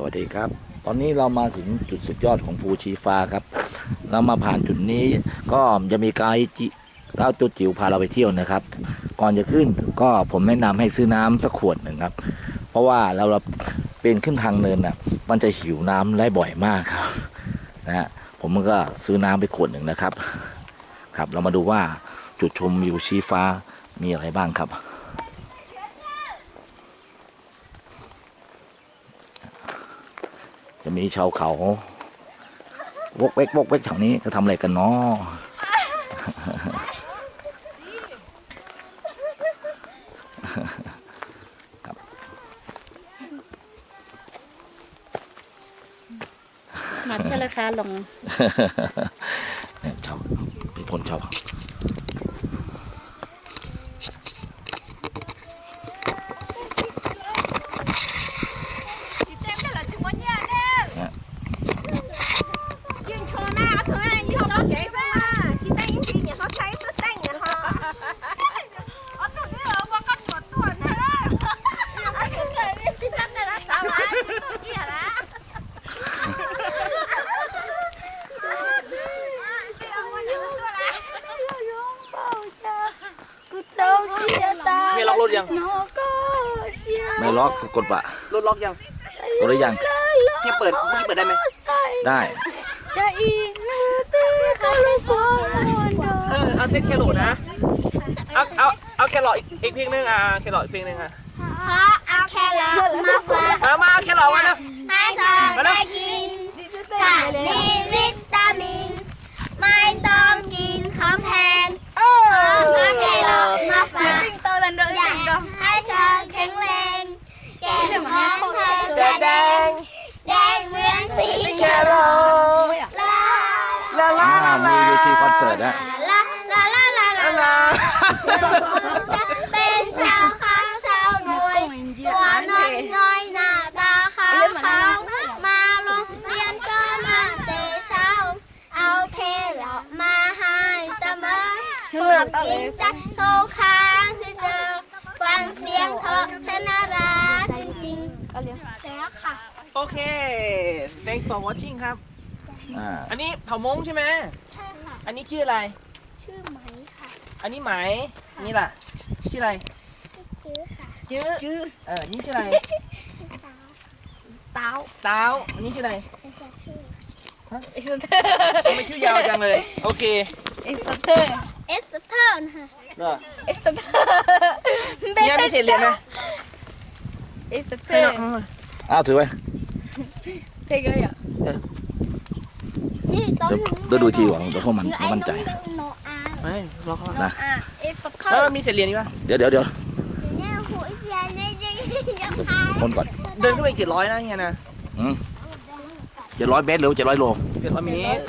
สวัสดีครับ ตอนนี้เรามาถึงจุดสุดยอดของภูชีฟ้าครับ เรามาผ่านจุดนี้ก็จะมีไกด์จิเต้าตัวจิ๋วพาเราไปเที่ยวนะครับ ก่อนจะขึ้นก็ผมแนะนำให้ซื้อน้ำสักขวดหนึ่งครับ เพราะว่าเราเราเป็นขึ้นทางเนินน่ะ มันจะหิวน้ำได้บ่อยมากครับนะฮะผมก็ซื้อน้ำไปขวดหนึ่งนะครับ ครับ เรามาดูว่าจุดชมวิวชีฟ้ามีอะไรบ้างครับ จะมีชาวเขาวกเวกวกเวกแถวนี้เขาทำอะไรกันเนาะมาเที่ยวราคาลงเนี่ยชาวเป็นคนชาว ไม่ล็อกกดปะรถล็อกยังกดได้ยังเฮียเปิดเมื่อกี้เปิดได้ไหมได้ จะอีกลือตีคารุบอล เออเอาเต้นแครอทนะ เอาเอาเอาแครอทอีกอีกเพลงหนึงอะแครอทอีกเพลงหนึงอะเพราะเอาแครอทมาฝากมามาเอาแครอทมานะให้เธอได้กินถ้ามีวิตามิน ไม่ต้องกินของแพงเอเอาแครอทมาฝากโตลันเดอร์อยากให้เธอแข็งแรงแก้มของเธอจะจะแดแดงงแดงเหมือนสีแครอทลาลาลาอ่าลามีเวทีคอนเสิร์ตนะลาลาลาลาลาลาลาลาจะเป็นชาวเขาชาวรวยตัวน้อยน้อยหน้าตาขาวขาวมาโรงเรียนก็มาแต่เช้า เอาเครอทมาให้เสมอพูดจริงใจโทรค้างคือเจอฟังเสียงเธอชนะราจริงๆแล้วค่ะ โอเค thanks for watching ครับอ่าอันนี้เผ่ามงใช่ไหมใช่ค่ะ อันนี้ชื่ออะไร ชื่อไหมค่ะ อันนี้ไหมอันนี่ล่ะชื่ออะไรจื้อค่ะจื้อจื้อเออนี่ชื่ออะไรเต้าเต้าอันนี้ชื่ออะไรเอสเตอร์ทำไมชื่อยาวจังเลยโอเคเอสเตอร์เอสเทอร์ค่ะเหรอเอสเตอร์เนี่ยไม่เสร็จเรียนไหมเอสเตให้อน้อร์งอ้าวถือไว้เทกเลยอะนี่ตอนเดี๋ยวเดี๋ยวดูทีหวังเดี๋ยวพวกมันไม่มั่นใจโนอา ไม่รอเขานะอะเอสเตอแล้วร์มันมีเสร็จเรียนนี่ปะเดี๋ยวเดี๋ยวเดี๋ยวเนี่ยหัวเสียเนี่ยจะยังพาคนก่อนเดินขึ้นไปเจ็ดร้อยนะเฮียนะเจ็ดร้อยเมตรหรือเจ็ดร้อยโล เจ็ดร้อยเมตร